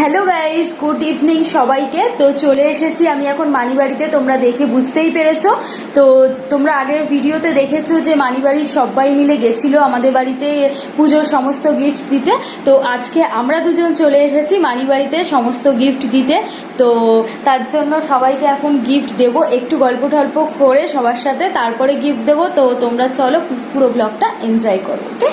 Hello guys good evening সবাইকে। তো চলে এসেছি আমি এখন মানিবাড়িতে। তোমরা দেখে বুঝতেই পেরেছ। তো তোমরা আগের ভিডিওতে দেখেছ যে মানিবাড়ির সবাই মিলে গেছিল আমাদের বাড়িতে পুজোর সমস্ত গিফট দিতে। তো আজকে আমরা দুজন চলে এসেছি মানিবাড়িতে সমস্ত গিফট দিতে। তো তার জন্য সবাইকে এখন গিফট দেব। একটু গল্প টল্প করে সবার সাথে তারপরে গিফট দেবো। তো তোমরা চলো পুরো ব্লগটা এনজয় করো ওকে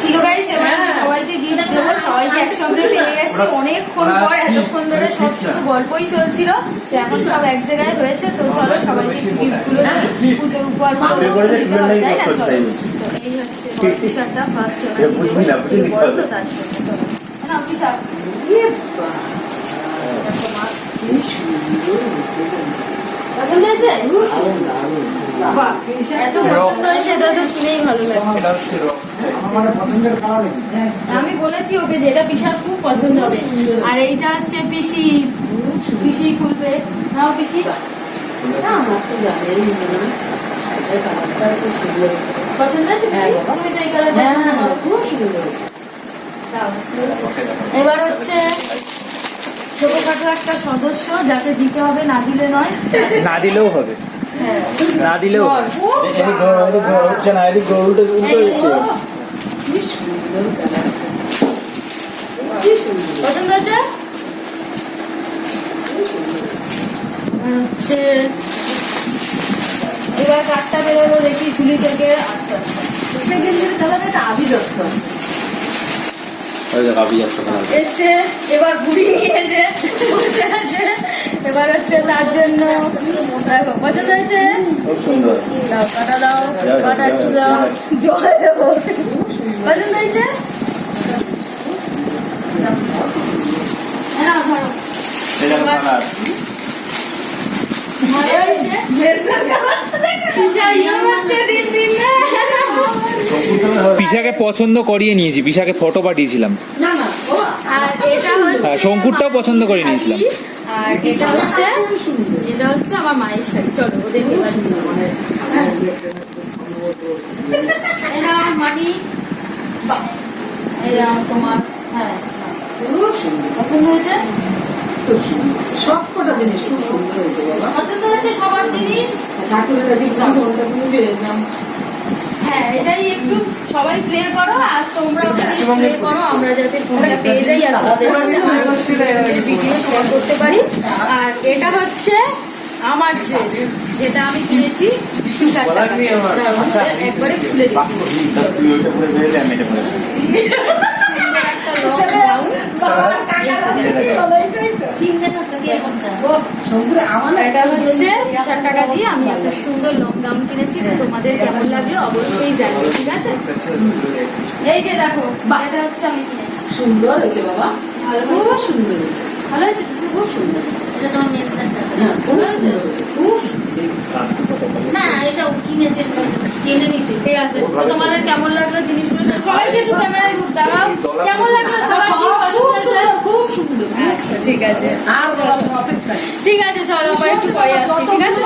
ছিল গাইস এবার সবাইকে গিফট দেবো। সবাইকে একসঙ্গে পেয়ে গেছি। অনেকক্ষণ পর এতক্ষণ ধরে সব শুধু গল্পই চলছিল। তো এখন সব এক জায়গায় হয়েছে তো চলো সবাইকে গিফটগুলো দিই পুজোর উপহার করে দিতে হবে, তাই না? চলো। এই হচ্ছে টি-শার্টটা ফার্স্ট টি-শার্ট পছন্দ হয়েছে? বাবা এত পছন্দ হয়েছে এটা তো শুনেই ভালো লাগে আমি বলেছি ওকে যে এটা পিসার খুব পছন্দ হবে। আর এইটা হচ্ছে পিসির পিসি খুলবে। নাও পিসি। পছন্দ পিসি? কালার পছন্দ করো। দাও। এবার হচ্ছে ছোটখাটো একটা সদস্য যাকে দিতে হবে না দিলে নয়। না দিলেও হবে। হ্যাঁ না দিলেও বল। হবে। ও, এদিক ঘোরা, এদিক ঘোরা হচ্ছে না, এদিক উল্টো উল্টো হচ্ছে। পছন্দ হয়েছে এবার হচ্ছে এবার কাঠটা বেরোলো দেখি ঝুলি থেকে আচ্ছা আবি যাচ্ছে ওখানে। এবার ঘুরি নিয়েছে বসে আছে। এবার হচ্ছে তার জন্য পছন্দ হয়েছে? খুব সুন্দর। দাও কাটা দাও কাটা একটু দাও জয় দেবো। পছন্দ হয়েছে? হ্যাঁ হয়েছে? ইয়ে দিন দিন? পিসাকে পছন্দ করিয়ে নিয়েছি পিসাকে ফটো পাঠিয়েছিলাম। আর এটা হচ্ছে হ্যাঁ, শঙ্কুরটাও পছন্দ করে নিয়েছিলাম। শাড়ি। আর এটা হচ্ছে এটা হচ্ছে আমার মায়ের শাড়ি। চলো ওদের এবার দিই আমাদের। এটা মানি বাহ, তোমার হ্যাঁ পছন্দ হয়েছে? সব কটা জিনিস খুব সুন্দর হয়েছে পছন্দ হয়েছে সবার জিনিস? ঠাকুরের হ্যাঁ এটাই একটু সবাই প্লে করো আর তোমরা প্লে করো আমরা যাতে ফোনটা পেয়ে যাই আর তোমাদের ভিডিও শেয়ার করতে পারি। আর এটা হচ্ছে আমার ড্রেস যেটা আমি কিনেছি ষাট একবারে খুলে দিচ্ছি তা তুই ওইটা পরে বেরোলে, আমি এটা পরে বেরোবো। একটা long gown। ও, শঙ্কুরে আমার না এটা হচ্ছে ষাট টাকা দিয়ে আমি একটা সুন্দর লং কিনেছি তোমাদের কেমন লাগল অবশ্যই জানিও ঠিক আছে? এই যে দেখো এটা হচ্ছে আমি কিনেছি। সুন্দর হয়েছে বাবা। খুব সুন্দর হয়েছে। ভালো হয়েছে? খুব সুন্দর হয়েছে। এটা তোমার মেয়ে ষাট টাকা হ্যাঁ খুব সুন্দর হয়েছে। খুব না এটা কিনেছে কিনে নিতে। ঠিক আছে? তোমাদের কেমন লাগল জিনিসগুলো সব- সবাইকে একটু ক্যামেরায় দেখাও কেমন লাগল সবাই কি পছন্দ হয়েছে? খুব সুন্দর আচ্ছা ঠিক আছে। ঠিক আছে চলো আবার একটু পরে আসছি ঠিক আছে?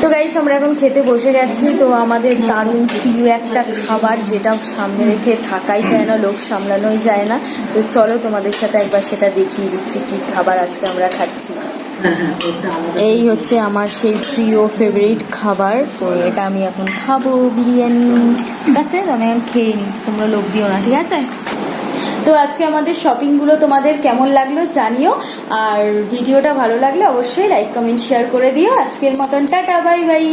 তো গাইস আমরা এখন খেতে বসে গেছি। তো আমাদের দারুণ প্রিয় একটা খাবার যেটা সামনে রেখে থাকাই যায় না লোক সামলানোই যায় না। তো চলো তোমাদের সাথে একবার সেটা দেখিয়ে দিচ্ছি কি খাবার আজকে আমরা খাচ্ছি। এই হচ্ছে আমার সেই প্রিয় ফেভারিট খাবার। তো এটা আমি এখন খাব বিরিয়ানি। ঠিক আছে আমি এখন খেয়ে নিই তোমরা লোক দিও না ঠিক আছে? তো আজকে আমাদের শপিংগুলো তোমাদের কেমন লাগল জানিও। আর ভিডিওটা ভালো লাগলে অবশ্যই লাইক কমেন্ট শেয়ার করে দিও। আজকের মতন টাটা বাই বাই